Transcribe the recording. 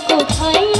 কোথায়